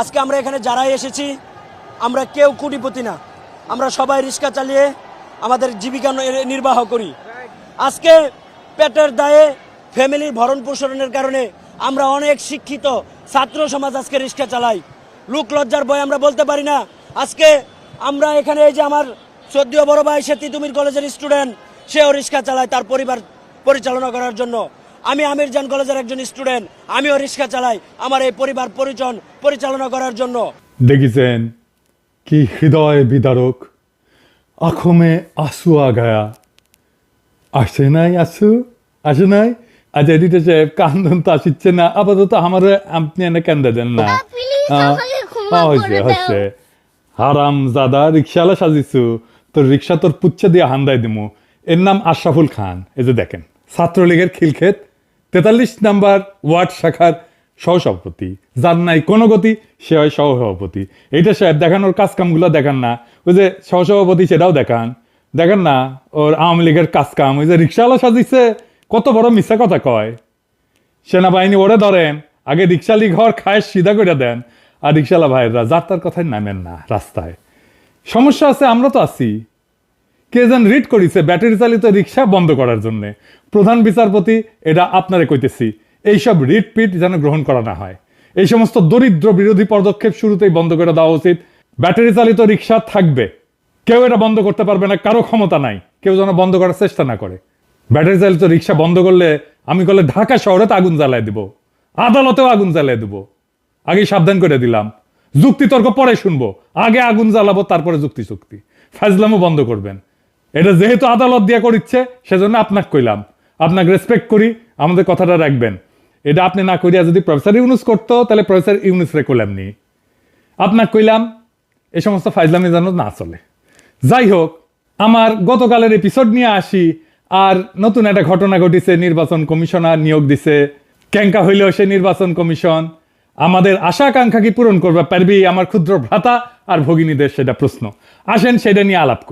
আজকে আমরা এখানে যারাই এসেছি, আমরা কেউ কোটিপতি না। আমরা সবাই রিক্সা চালিয়ে আমাদের জীবিকা নির্বাহ করি। আজকে পেটের দায়ে ফ্যামিলির ভরণ পোষণের কারণে আমরা অনেক শিক্ষিত ছাত্র সমাজ আজকে রিক্সা চালাই। লোক লজ্জার ভয় আমরা বলতে পারি না। আজকে আমরা এখানে এই যে আমার সদ্যীয় বড় ভাই সে তিতুমির কলেজের স্টুডেন্ট সেও রিক্সা চালায় তার পরিবার পরিচালনা করার জন্য। আমি আমির জান কলেজের একজন স্টুডেন্ট আমিও রিক্সা চালাই আমার এই পরিবার পরিজন পরিচালনা করার জন্য। দেখেছেন কি হৃদয় বিদারক আখমে আসু আগায়া। আসে নাই আসু? আসে নাই? আজ এডিটর সাহেব কান্দন তো আসিচ্ছে না আপাতত আমার আপনি এনে কেন্দে দেন না। দাও। হয়েছে হারাম জাদা রিক্সাওয়ালা সাজিছু তোর রিক্সা তোর পুচ্ছে দিয়ে হান্দায় দিমু। এর নাম আশরাফুল খান এই যে দেখেন ছাত্রলীগের খিলক্ষেত তেতাল্লিশ নাম্বার ওয়ার্ড শাখার সহসভাপতি। যার নাই কোনো গতি, সে হয় সহসভাপতি। এইটা সাহেব দেখানোর কাজ কামগুলো দেখান না। ওই যে সহসভাপতি সেটাও দেখান। দেখেন না, ওর আওয়ামী লীগের কাজকাম। ওই যে রিক্সাওয়ালা সাজিছে কত বড় মিথ্যা কথা কয়। সেনাবাহিনী ওরে ধরেন, আগে রিক্সালি ঘর খায় সিধা করে দেন। আর রিক্সালা ভাইয়েরা, যাত্রার কথায় নামেন না, রাস্তায়। সমস্যা আছে, আমরা তো আছি। কে যেন রিড করিছে ব্যাটারি চালিত রিক্সা বন্ধ করার জন্য। প্রধান বিচারপতি, এটা আপনারে কইতেছি, এইসব রিট পিট যেন গ্রহণ করা না হয়। এই সমস্ত দরিদ্র বিরোধী পদক্ষেপ শুরুতেই বন্ধ করে দেওয়া উচিত। ব্যাটারি চালিত রিক্সা থাকবে। কেউ এটা বন্ধ করতে পারবে না, কারও ক্ষমতা নাই। কেউ যেন বন্ধ করার চেষ্টা না করে। ব্যাটারি চালিত রিক্সা বন্ধ করলে আমি করলে ঢাকা শহরে তো আগুন জ্বালায় দিব। আদালতেও আগুন জ্বালায় দিব। আগে সাবধান করে দিলাম। যুক্তি তর্ক পরে শুনব। আগে আগুন জ্বালাবো, তারপরে যুক্তি চুক্তি ফাজলামও বন্ধ করবেন। এটা যেহেতু আদালত দিয়া করিচ্ছে, সেজন্য আপনাকে কইলাম। আপনাকে রেসপেক্ট করি, আমাদের কথাটা রাখবেন। এটা আপনি না করিয়া যদি প্রফেসর ইউনুস করতো, তাহলে প্রফেসর ইউনুস রে কইলাম নি। আপনাকে কইলাম এই সমস্ত ফাইজলামি যেন না চলে। যাই হোক, আমার গতকালের এপিসোড নিয়ে আসি, আর নতুন একটা ঘটনা ঘটিছে, নির্বাচন কমিশনার নিয়োগ দিছে। ক্যাঙ্কা হইলেও সে নির্বাচন কমিশন। আমাদের আশা আকাঙ্ক্ষা কি পূরণ করবে পারবি? আমার ক্ষুদ্র ভ্রাতা আর ভগিনীদের সেটা প্রশ্ন। আসেন, সেটা নিয়ে আলাপ